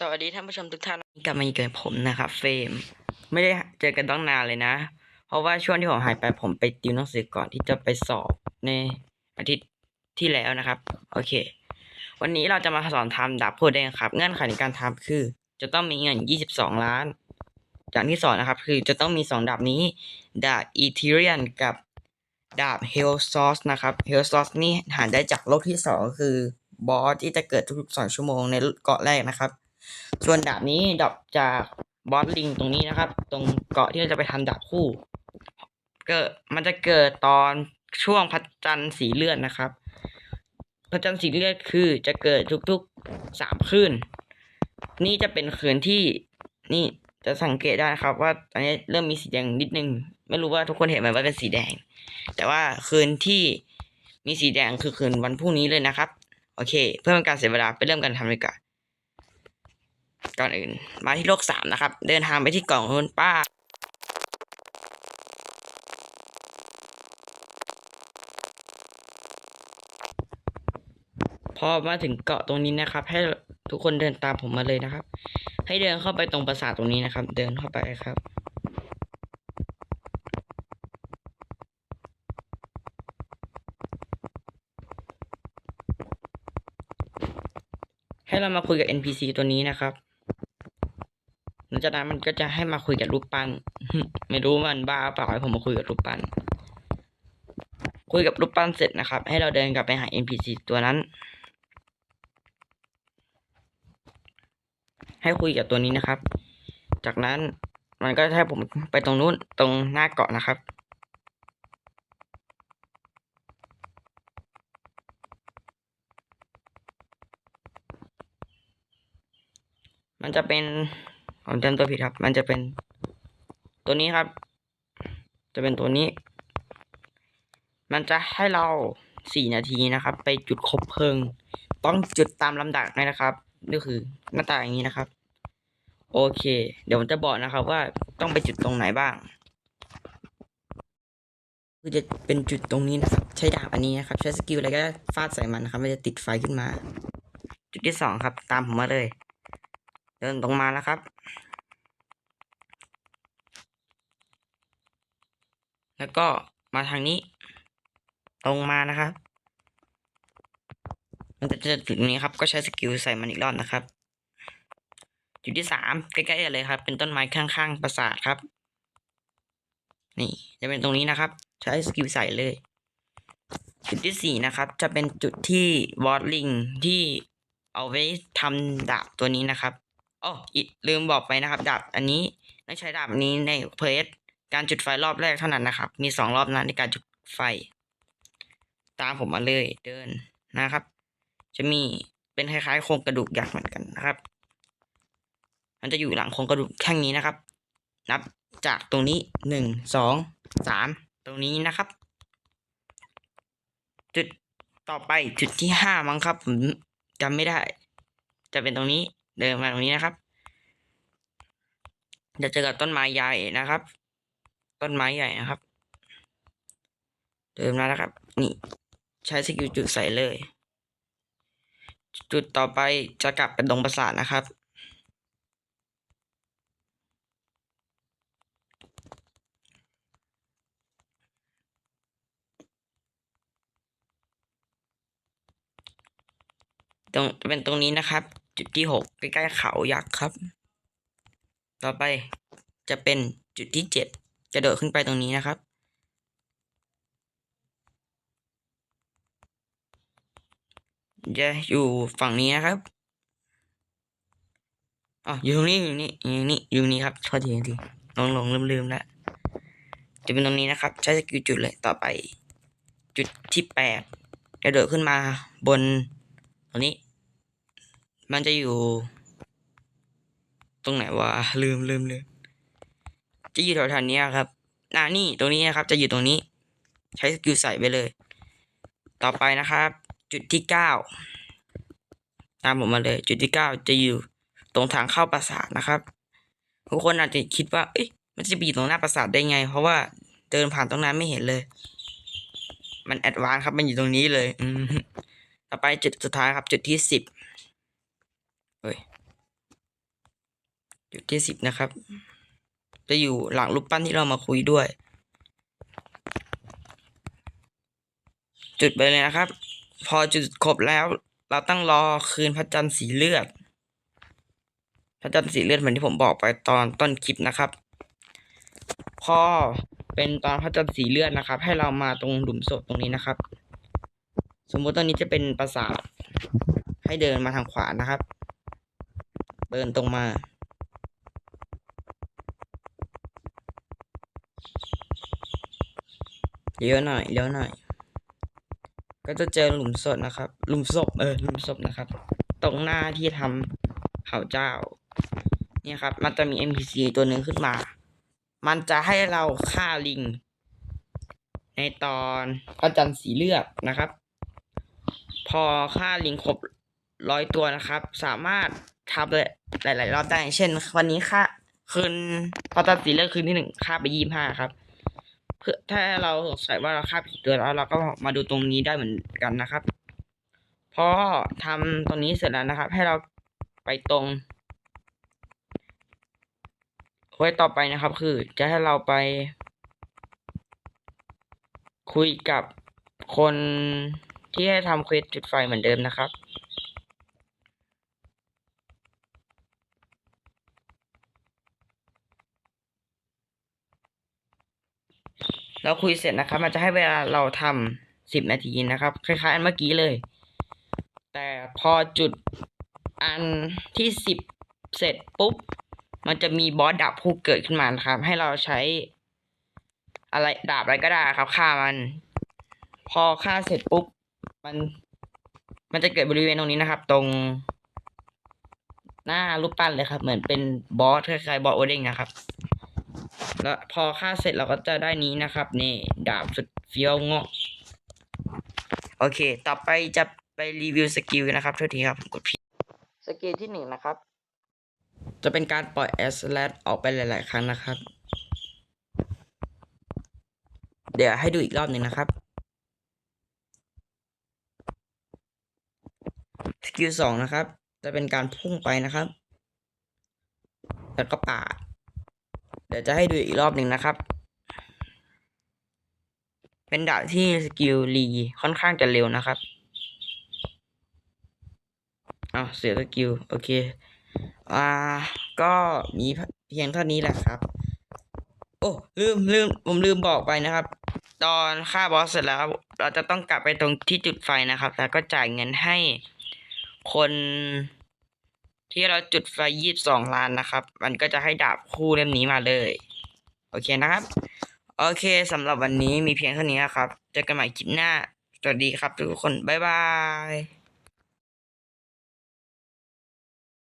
สวัสดีท่านผู้ชมทุกท่านกลับมาอีกกับผมนะครับเฟรมไม่ได้เจอกันต้องนานเลยนะ เพราะว่าช่วงที่ผมหายไปผมไปติวหนังสือก่อนที่จะไปสอบในอาทิตย์ที่แล้วนะครับ โอเค วันนี้เราจะมาสอนทำดาบโพธิ์แดงครับ เงื่อนไขในการทำคือ จะต้องมีเงิน 22 ล้านอย่างที่สอนนะครับ คือจะต้องมีสองดาบนี้ ดาบอีเทเรียนกับดาบเฮลซอสนะครับเฮลซอสนี่หาได้จากโลกที่สองคือบอสที่จะเกิดทุกๆสองชั่วโมงในเกาะแรกนะครับ ส่วนดาบนี้ดาบจากบอสลิงตรงนี้นะครับ ตรงเกาะที่เราจะไปทำดาบคู่เกิดมันจะเกิดตอนช่วงพระจันทร์สีเลือดนะครับ พระจันทร์สีเลือดคือจะเกิดทุกๆสามคืนนี่จะเป็นคืนที่นี่จะสังเกตได้นะครับ ว่าตอนนี้เริ่มมีสีแดงนิดนึง ไม่รู้ว่าทุกคนเห็นไหมว่าเป็นสีแดง แต่ว่าคืนที่มีสีแดงคือคืนวันพรุ่งนี้เลยนะครับ โอเค เพื่อเป็นการเสียเวลาไปเริ่มกันทำเลยก่อน ก่อนอื่น มาที่โลกสามนะครับ เดินทางไปที่เกาะคุณป้า พอมาถึงเกาะตรงนี้นะครับ ให้ทุกคนเดินตามผมมาเลยนะครับ ให้เดินเข้าไปตรงปราสาทตรงนี้นะครับ เดินเข้าไปครับให้เรามาคุยกับ NPC ตัวนี้นะครับ หลังจากนั้นมันก็จะให้มาคุยกับรูปปั้น ไม่รู้มันบ้าเปล่าให้ผมมาคุยกับรูปปั้น คุยกับรูปปั้นเสร็จนะครับ ให้เราเดินกลับไปหา NPC ตัวนั้น ให้คุยกับตัวนี้นะครับ จากนั้นมันก็จะให้ผมไปตรงนู้นตรงหน้าเกาะนะครับมันจะเป็น ผมจำตัวผิดครับ มันจะเป็นตัวนี้ครับ จะเป็นตัวนี้ มันจะให้เราสี่นาทีนะครับ ไปจุดคบเพลิง ต้องจุดตามลำดับเลยนะครับนี่คือหน้าตาอย่างนี้นะครับ โอเค เดี๋ยวผมจะบอกนะครับ ว่าต้องไปจุดตรงไหนบ้างคือจะเป็นจุดตรงนี้นะครับ ใช้ดาบอันนี้นะครับ ใช้สกิลอะไรก็ได้ฟาดใส่มันนะครับ มันจะติดไฟขึ้นมา จุดที่สองครับ ตามผมมาเลย เดินตรงมาแล้วครับ แล้วก็มาทางนี้ตรงมานะครับ มันจะเจอจุดนี้ครับ ก็ใช้สกิลใส่มันอีกรอบนะครับ จุดที่สามใกล้ๆกันเลยครับ เป็นต้นไม้ข้างๆปราสาทครับ นี่จะเป็นตรงนี้นะครับ ใช้สกิลใส่เลย จุดที่สี่นะครับ จะเป็นจุดที่วอตลิงที่เอาไว้ทำดาบตัวนี้นะครับอ๋อลืมบอกไปนะครับ ดาบอันนี้ต้องใช้ดาบนี้ในเพลส การจุดไฟรอบแรกเท่านั้นนะครับ มีสองรอบนั้นในการจุดไฟ ตามผมมาเลยเดินนะครับ จะมีเป็นคล้ายๆโครงกระดูกยักษ์เหมือนกันนะครับ มันจะอยู่หลังโครงกระดูกแท่งนี้นะครับ นับจากตรงนี้หนึ่งสองสามตรงนี้นะครับ จุดต่อไปจุดที่ห้ามั้งครับผมจำไม่ได้ จะเป็นตรงนี้เดินมาตรงนี้นะครับ จะเจอกับต้นไม้ใหญ่นะครับ ต้นไม้ใหญ่นะครับ เดิมาแล้วครับ นี่ ใช้สกิลจุดใส่เลย จุดต่อไปจะกลับเป็นดงประสาทนะครับตรงเป็นตรงนี้นะครับ จุดที่หกใกล้ๆเขายักษ์ครับ ต่อไปจะเป็นจุดที่เจ็ด จะโดดขึ้นไปตรงนี้นะครับ จะอยู่ฝั่งนี้นะครับอ๋ออยู่ตรงนี้อยู่นี่อยู่นี่อยู่นี่ครับโทษทีทีลงลงลืมลืมล้วจะเป็นตรงนี้นะครับ ใช้สกิลจุดเลยต่อไป จุดที่แปดกระโดดขึ้นมาบนตรงนี้ มันจะอยู่ ตรงไหนวะลืมลืมลืม จะอยู่แถวๆนี้ครับน่านี่ตรงนี้นะครับ จะอยู่ตรงนี้ ใช้สกิลใส่ไปเลย ต่อไปนะครับ จุดที่เก้าตามผมมาเลย จุดที่เก้าจะอยู่ตรงทางเข้าปราสาทนะครับทุกคนอาจจะคิดว่า เอ้ยมันจะไปอยู่ตรงหน้าปราสาทได้ไง เพราะว่าเดินผ่านตรงนั้นไม่เห็นเลย มันแอดวานครับ มันอยู่ตรงนี้เลย อืต่อไปจุดสุดท้ายครับ จุดที่สิบเฮ้ยจุดที่สิบนะครับ จะอยู่หลังรูปปั้นที่เรามาคุยด้วย จุดไปเลยนะครับ พอจุดครบแล้ว เราต้องรอคืนพระจันทร์สีเลือด พระจันทร์สีเลือดเหมือนที่ผมบอกไปตอนต้นคลิปนะครับ พอเป็นตอนพระจันทร์สีเลือดนะครับ ให้เรามาตรงหลุมศพตรงนี้นะครับ สมมุติตรงนี้จะเป็นปราสาทให้เดินมาทางขวานะครับ เดินตรงมา เลี้ยวหน่อยเลี้ยวหน่อย ก็จะเจอหลุมศพนะครับ หลุมศพเออหลุมศพนะครับ ตรงหน้าที่ทำเผ่าเจ้า เนี่ยครับ มันจะมี NPC ตัวหนึ่งขึ้นมา มันจะให้เราฆ่าลิง ในตอนพระจันทร์สีเลือดนะครับ พอฆ่าลิงครบร้อยตัวนะครับ สามารถทำหลาย ๆ รอบได้เช่น วันนี้ฆ่าคืนพระจันทร์สีเลือดคืนที่หนึ่งฆ่าไปยี่ห้าครับ เพื่อถ้าเราสงสัยว่าเราฆ่าผิดตัวแล้วเราก็มาดูตรงนี้ได้เหมือนกันนะครับพอทำตรงนี้เสร็จแล้วนะครับ ให้เราไปตรงไว้ต่อไปนะครับ คือจะให้เราไป คุยกับคนที่ให้ทำเควสจุดไฟเหมือนเดิมนะครับ เราคุยเสร็จนะครับ มันจะให้เวลาเราทำสิบนาทีนะครับ คล้ายๆอันเมื่อกี้เลย แต่พอจุดอันที่สิบเสร็จปุ๊บ มันจะมีบอสดาบผู้เกิดขึ้นมานะครับ ให้เราใช้อะไรดาบอะไรก็ได้ครับฆ่ามัน พอฆ่าเสร็จปุ๊บ มันมันจะเกิดบริเวณตรงนี้นะครับ ตรงหน้ารูปปั้นเลยครับ เหมือนเป็นบอสคล้ายๆบอสโอเด้งนะครับ แล้วพอฆ่าเสร็จเราก็จะได้นี้นะครับ นี่ดาบสุดเฟี้ยวเงาะโอเค ต่อไปจะไปรีวิวสกิลนะครับโทษทีครับผมกดผิดสกิลที่หนึ่งนะครับ จะเป็นการปล่อยแอสแลดออกไปหลาย ๆ ครั้งนะครับ เดี๋ยวให้ดูอีกรอบหนึ่งนะครับสกิลสองนะครับ จะเป็นการพุ่งไปนะครับ แล้วก็ปาดเดี๋ยวจะให้ดูอีกรอบหนึ่งนะครับ เป็นดาบที่สกิลรีค่อนข้างจะเร็วนะครับอ้าวเสียสกิลโอเค อ่า ก็มีเพียงเท่านี้แหละครับ โอ้ลืมลืมผมลืมบอกไปนะครับ ตอนฆ่าบอสเสร็จแล้ว เราจะต้องกลับไปตรงที่จุดไฟนะครับ แล้วก็จ่ายเงินให้คน ที่เราจุดไฟยี่สิบสองล้านนะครับ มันก็จะให้ดาบคู่เล่มนี้มาเลย โอเคนะครับ โอเคสำหรับวันนี้มีเพียงเท่านี้นะครับ เจอกันใหม่คลิปหน้า สวัสดีครับทุกคน บ๊ายบาย